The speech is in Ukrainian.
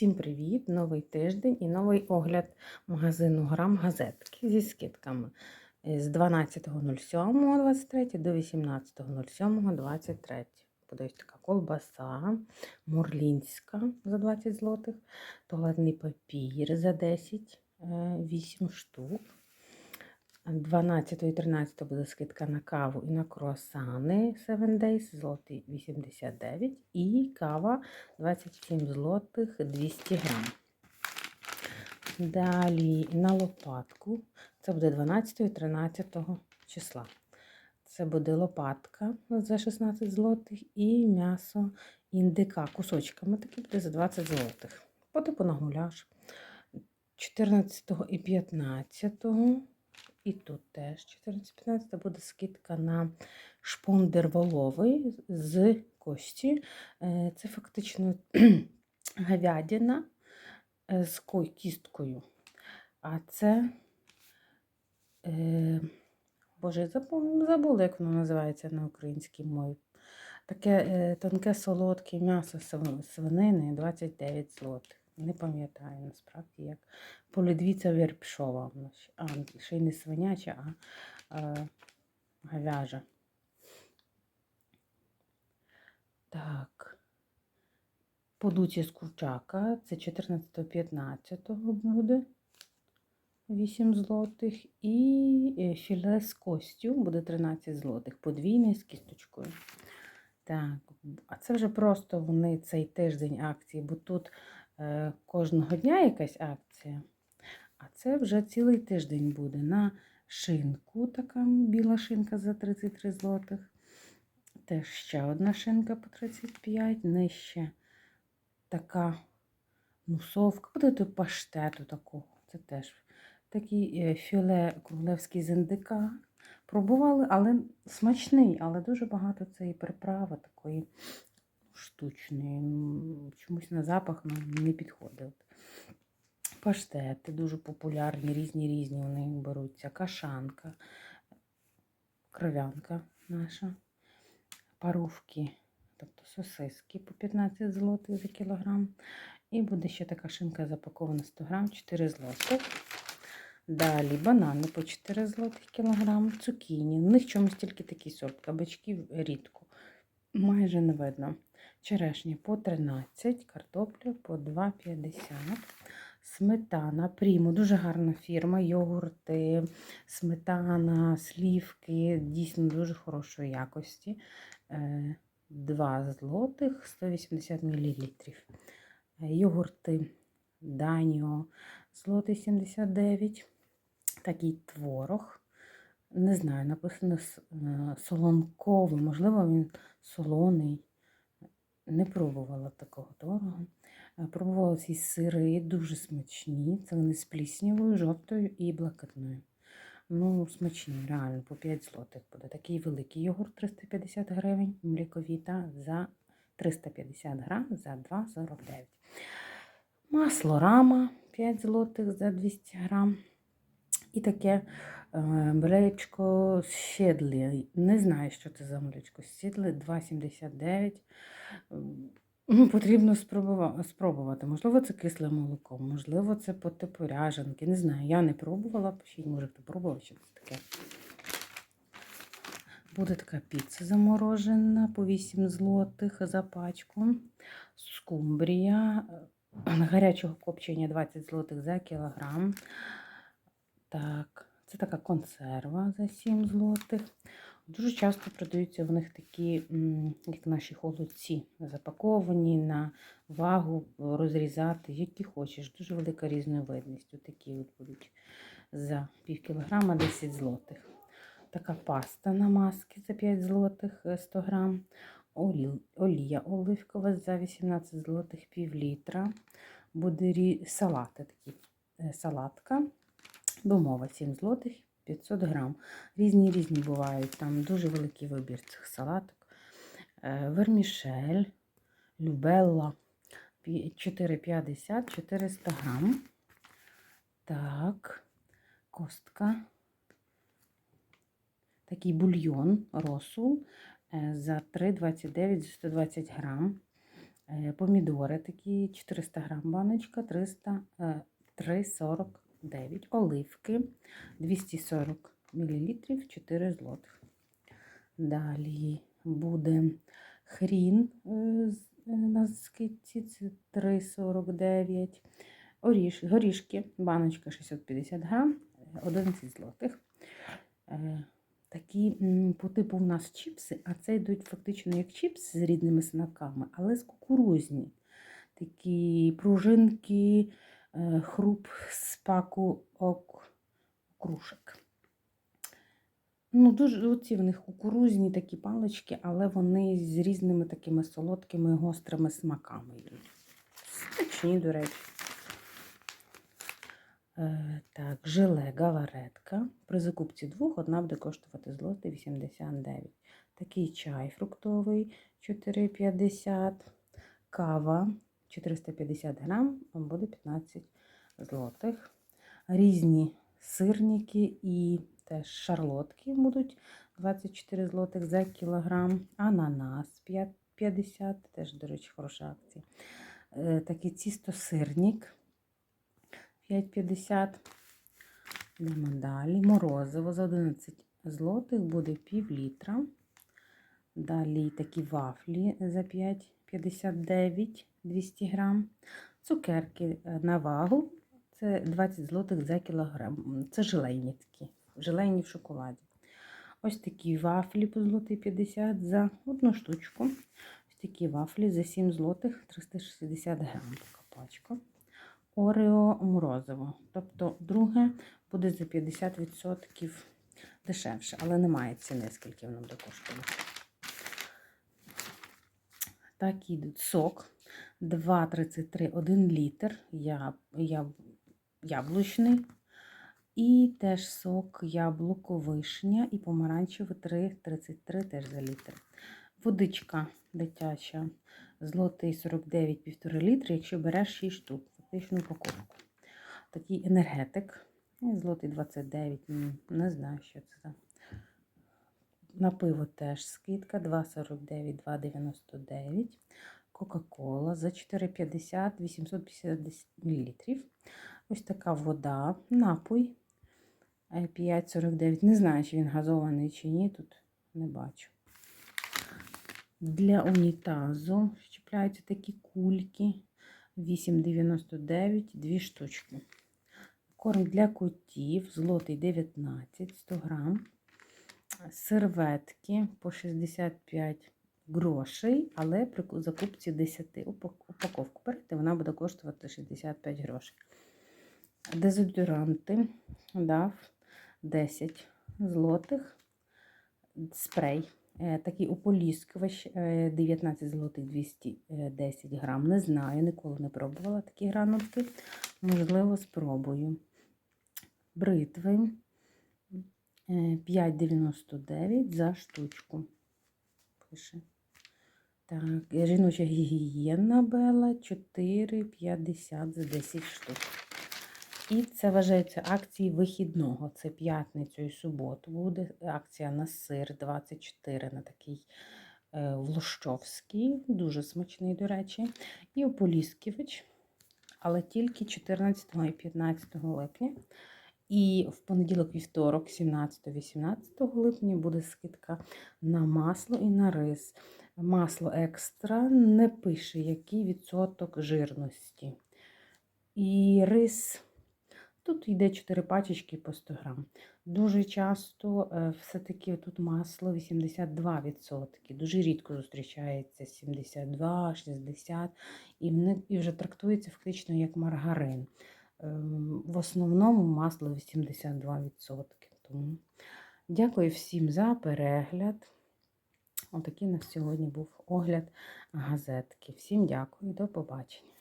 Всім привіт! Новий тиждень і новий огляд магазину Грам газетки зі скидками з 12.07.23 до 18.07.23. Подають така колбаса мурлінська за 20 злотих, туалетний папір за 10, 8 штук. 12 і 13 буде скидка на каву і на круасани 7 Days, злотий 89 і кава 27 злотих 200 грам. Далі на лопатку, це буде 12 і 13 числа. Це буде лопатка за 16 злотих і м'ясо індика кусочками, такі буде за 20 злотих. По типу на гуляш. 14 і 15 і тут теж 14-15 буде скидка на шпондер воловий з кості. Е, Це фактично говядина е, з кісткою. А це, е, боже, забула, як воно називається на українській мові. Таке тонке солодке м'ясо свинини 29 злотих. Не пам'ятаю насправді, як полідвіця верпшова. А, ще й не свиняча, а, а говяжа. Так. Подуці з курчака. Це 14-15 буде 8 злотих. І філе з костю буде 13 злотих. Подвійне з кісточкою. Так, а це вже просто вони цей тиждень акції, бо тут Е, кожного дня якась акція. А це вже цілий тиждень буде на шинку, така біла шинка за 33 злотих. Теж ще одна шинка по 35, нижче така мусовка, буде до паштету такого. Це теж такий е, філе королевський з індика. Пробували, але смачний, але дуже багато цієї приправи такої штучний. Чомусь на запах не підходить. Паштети дуже популярні, різні різні вони беруться. Кашанка, кров'янка наша, парувки, тобто сосиски по 15 злотих за кілограм. І буде ще така шинка запакована 100 грам, 4 злотих. Далі банани по 4 злотих кілограм, цукіні. У них чомусь тільки такий сорт, кабачків рідко. Майже не видно. Черешні по 13, картопля по 2,50. Сметана, пріму, дуже гарна фірма, йогурти, сметана, слівки, дійсно дуже хорошої якості. 2 е, злотих 180 мл. Йогурти Даніо, злотий 79. Такий творог. Не знаю, написано е, солонковий, можливо, він солоний. Не пробувала такого дорого. Е, пробувала ці сири дуже смачні. Це вони з пліснявою, жовтою і блакитною. Ну, смачні, реально, по 5 злотих буде. Такий великий йогурт 350 гривень, мліковіта за 350 грам за 2,49. Масло рама 5 злотих за 200 грам. І таке е, млечко щедлі. Не знаю, що це за млечко щедле, 2,79. Ну, Потрібно спробувати. Можливо, це кисле молоко, можливо, це по типу ряжанки. Не знаю, я не пробувала, може, хто пробував, що це таке. Буде така піца заморожена по 8 злотих за пачку. Скумбрія гарячого копчення 20 злотих за кілограм. Так, це така консерва за 7 злотих. Дуже часто продаються в них такі, як наші холодці, запаковані на вагу, розрізати, які хочеш. Дуже велика різновидність. Такі от будуть за пів кілограма 10 злотих. Така паста на маски за 5 злотих 100 е, грам. Олія оливкова за 18 злотих пів літра. Буде салати такі е, салатка. Домова 7 злотих 500 грам. Різні різні бувають. Там дуже великий вибір цих салаток. Е, вермішель, любелла 450, 400 грам. Так, костка. Такий бульйон росул е, за 3,29 за 120 грам. Е, помідори такі 400 грам баночка, 300, 3,40 9 оливки 240 мл 4 злотих. Далі буде хрін е, е, на скидці, 3,49. Оріш, горішки, баночка 650 грам, 11 злотих. Е, такі по типу в нас чіпси, а це йдуть фактично як чіпси з рідними смаками, але з кукурузні. Такі пружинки хруп з паку ок, окрушок. Ну, дуже оці в них кукурузні такі палички, але вони з різними такими солодкими гострими смаками. Смачні, до речі. Е, так, желе галаретка. При закупці двох одна буде коштувати злоти 89. Такий чай фруктовий 4,50. Кава 450 грам, буде 15 злотих. Різні сирники і теж шарлотки будуть 24 злотих за кілограм. Ананас 5 50, теж, до речі, хороша акція. Е, Такий цістосирник 5,50. Йдемо далі. Морозиво за 11 злотих буде пів літра. Далі такі вафлі за 5,59 200 грам. Цукерки е, на вагу. Це 20 злотих за кілограм. Це желейні такі, желейні в шоколаді. Ось такі вафлі по злотий 50 за одну штучку. Ось такі вафлі за 7 злотих 360 грам така пачка. Орео морозиво. Тобто друге буде за 50% дешевше, але немає ціни, скільки воно буде. Так, йде сок 2,33 1 літр яблучний. І теж сок яблуко, вишня і помаранчевий 3,33 теж за літр. Водичка дитяча, злотий 49 1,5 літри, якщо береш 6 штук, фактичну упаковку. Такий енергетик, злотий 29, не знаю, що це за. На пиво теж скидка 2,49, 2,99. Кока-кола за 4,50 850 мл. Ось така вода, напой е, 5,49. Не знаю, чи він газований чи ні, тут не бачу. Для унітазу щепляються такі кульки 8,99, дві штучки. Корм для котів, злотий 19, 100 грам. Серветки по 65 грошей, але при закупці 10 упаковку берете, вона буде коштувати 65 грошей. Дезодоранти дав 10 злотих. Спрей. Е, Такий ополіскувач е, 19 злотих 210 грам. Не знаю, ніколи не пробувала такі гранулки. Можливо, спробую. Бритви е, 5,99 за штучку. Пише. Так, жіноча гігієна Бела 4,50 за 10 штук. І це вважається акції вихідного. Це п'ятницю і суботу буде акція на сир 24 на такий е, влощовський, дуже смачний, до речі. І ополісківич, але тільки 14 і 15 липня. І в понеділок, вівторок, 17-18 липня буде скидка на масло і на рис. Масло екстра не пише, який відсоток жирності. І рис. Тут йде 4 пачечки по 100 грам. Дуже часто е, все-таки тут масло 82%. Дуже рідко зустрічається 72, 60 і, і вже трактується фактично як маргарин. Ем, В основному масло 82%. Тому дякую всім за перегляд. Отакий у нас сьогодні був огляд газетки. Всім дякую, до побачення.